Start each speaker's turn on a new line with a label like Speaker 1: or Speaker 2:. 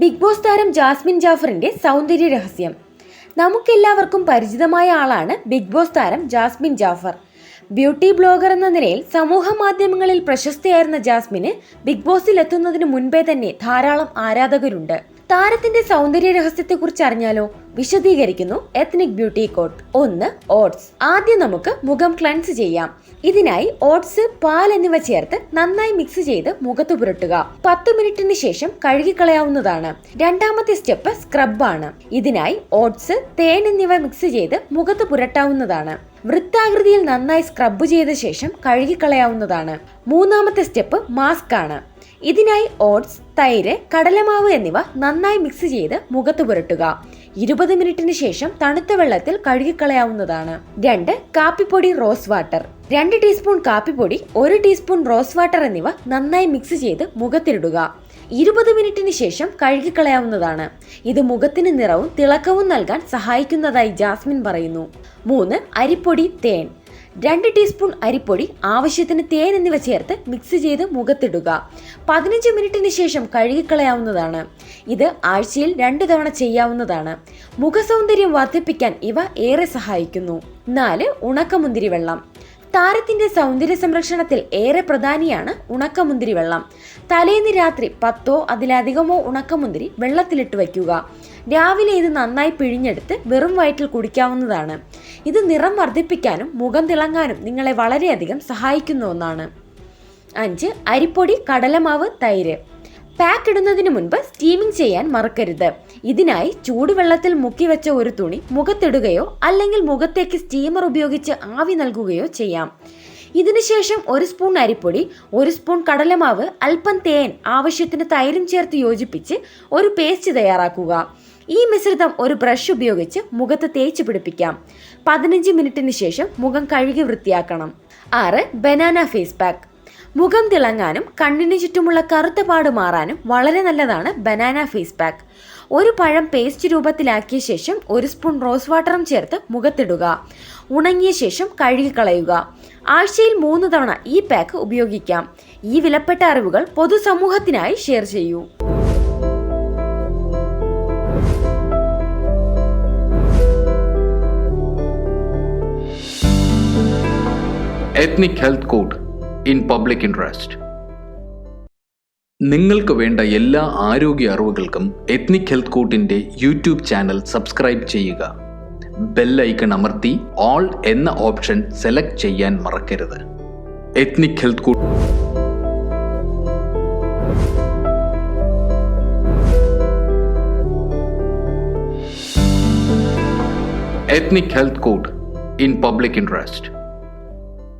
Speaker 1: Big boss താരം Jasmine ജാഫറിന്റെ സൗന്ദര്യ രഹസ്യം. നമുക്കെല്ലാവർക്കും പരിചിതമായ ആളാണ് ബിഗ് ബോസ് താരം ജാസ്മിൻ ജാഫർ. ബ്യൂട്ടി ബ്ലോഗർ എന്ന നിലയിൽ സമൂഹ മാധ്യമങ്ങളിൽ പ്രശസ്തയായിരുന്ന ജാസ്മിന് ബിഗ് ബോസിൽ എത്തുന്നതിന് മുൻപേ തന്നെ ധാരാളം ആരാധകരുണ്ട്. താരത്തിന്റെ സൗന്ദര്യ രഹസ്യത്തെക്കുറിച്ച് അറിഞ്ഞാലോ? വിശദീകരിക്കുന്നു എത്നിക് ബ്യൂട്ടി കോട്ട് ഒന്ന് ഓട്സ് ആദ്യം നമുക്ക് മുഖം ക്ലൻസ് ചെയ്യാം. ഇതിനായി ഓട്സ് പാൽ എന്നിവ ചേർത്ത് നന്നായി മിക്സ് ചെയ്ത് മുഖത്ത് പുരട്ടുക. പത്ത് മിനിറ്റിന് ശേഷം കഴുകിക്കളയാവുന്നതാണ്. രണ്ടാമത്തെ സ്റ്റെപ്പ് സ്ക്രബ് ആണ്. ഇതിനായി ഓട്സ് തേൻ എന്നിവ മിക്സ് ചെയ്ത് മുഖത്ത് പുരട്ടാവുന്നതാണ്. വൃത്താകൃതിയിൽ നന്നായി സ്ക്രബ് ചെയ്ത ശേഷം കഴുകിക്കളയാവുന്നതാണ്. മൂന്നാമത്തെ സ്റ്റെപ്പ് മാസ്ക് ആണ്. ഇതിനായി ഓട്സ് തൈര് കടലമാവ് എന്നിവ നന്നായി മിക്സ് ചെയ്ത് മുഖത്ത് പുരട്ടുക. ഇരുപത് മിനിറ്റിന് ശേഷം തണുത്ത വെള്ളത്തിൽ കഴുകിക്കളയാവുന്നതാണ്. രണ്ട് കാപ്പിപ്പൊടി റോസ് വാട്ടർ. രണ്ട് ടീസ്പൂൺ കാപ്പിപ്പൊടി ഒരു ടീസ്പൂൺ റോസ് വാട്ടർ എന്നിവ നന്നായി മിക്സ് ചെയ്ത് മുഖത്തിലിടുക. ഇരുപത് മിനിറ്റിന് ശേഷം കഴുകിക്കളയാവുന്നതാണ്. ഇത് മുഖത്തിന് നിറവും തിളക്കവും നൽകാൻ സഹായിക്കുന്നതായി ജാസ്മിൻ പറയുന്നു. മൂന്ന് അരിപ്പൊടി തേൻ. രണ്ട് ടീസ്പൂൺ അരിപ്പൊടി ആവശ്യത്തിന് തേൻ എന്നിവ ചേർത്ത് മിക്സ് ചെയ്ത് മുഖത്തിടുക. പതിനഞ്ച് മിനിറ്റിന് ശേഷം കഴുകിക്കളയാവുന്നതാണ്. ഇത് ആഴ്ചയിൽ രണ്ടു തവണ ചെയ്യാവുന്നതാണ്. മുഖസൗന്ദര്യം വർദ്ധിപ്പിക്കാൻ ഇവ ഏറെ സഹായിക്കുന്നു. നാല് ഉണക്കമുന്തിരി വെള്ളം താരത്തിന്റെ സൗന്ദര്യ സംരക്ഷണത്തിൽ ഏറെ പ്രധാനിയാണ് ഉണക്കമുന്തിരി വെള്ളം. തലേന്ന് രാത്രി പത്തോ അതിലധികമോ ഉണക്കമുന്തിരി വെള്ളത്തിലിട്ട് വയ്ക്കുക. രാവിലെ ഇത് നന്നായി പിഴിഞ്ഞെടുത്ത് വെറും വയറ്റിൽ കുടിക്കാവുന്നതാണ്. ഇത് നിറം വർദ്ധിപ്പിക്കാനും മുഖം തിളങ്ങാനും നിങ്ങളെ വളരെയധികം സഹായിക്കുന്ന ഒന്നാണ്. അഞ്ച്. അരിപ്പൊടി കടലമാവ് തൈര്. പാക്ക് ഇടുന്നതിന് മുൻപ് സ്റ്റീമിംഗ് ചെയ്യാൻ മറക്കരുത്. ഇതിനായി ചൂടുവെള്ളത്തിൽ മുക്കി വെച്ച ഒരു തുണി മുഖത്തിടുകയോ അല്ലെങ്കിൽ മുഖത്തേക്ക് സ്റ്റീമർ ഉപയോഗിച്ച് ആവി നൽകുകയോ ചെയ്യാം. ഇതിനുശേഷം ഒരു സ്പൂൺ അരിപ്പൊടി ഒരു സ്പൂൺ കടലമാവ് അല്പം തേൻ ആവശ്യത്തിന് തൈരും ചേർത്ത് യോജിപ്പിച്ച് ഒരു പേസ്റ്റ് തയ്യാറാക്കുക. ഈ മിശ്രിതം ഒരു ബ്രഷ് ഉപയോഗിച്ച് മുഖത്ത് തേച്ച് പിടിപ്പിക്കാം. പതിനഞ്ച് മിനിറ്റിന് ശേഷം മുഖം കഴുകി വൃത്തിയാക്കണം. ആറ് ബനാന ഫേസ് പാക്ക് മുഖം തിളങ്ങാനും കണ്ണിന് ചുറ്റുമുള്ള കറുത്ത പാട് മാറാനും വളരെ നല്ലതാണ് ബനാന ഫേസ് പാക്ക്. ഒരു പഴം പേസ്റ്റ് രൂപത്തിലാക്കിയ ശേഷം ഒരു സ്പൂൺ റോസ് വാട്ടറും ചേർത്ത് മുഖത്തിടുക. ഉണങ്ങിയ ശേഷം കഴുകിക്കളയുക. ആഴ്ചയിൽ മൂന്ന് തവണ ഈ പാക്ക് ഉപയോഗിക്കാം. ഈ വിലപ്പെട്ട അറിവുകൾ പൊതുസമൂഹത്തിനായി ഷെയർ ചെയ്യൂ.
Speaker 2: Ethnic health code in public interest നിങ്ങൾക്ക് വേണ്ട എല്ലാ ആരോഗ്യ അറിവുകൾക്കും എത്നിക് ഹെൽത്ത് കൂട്ടിന്റെ യൂട്യൂബ് ചാനൽ സബ്സ്ക്രൈബ് ചെയ്യുക. ബെല്ലൈക്കൺ അമർത്തി ഓൾ എന്ന ഓപ്ഷൻ സെലക്ട് ചെയ്യാൻ മറക്കരുത്. എത്നിക് ഹെൽത്ത് കൂട്ട്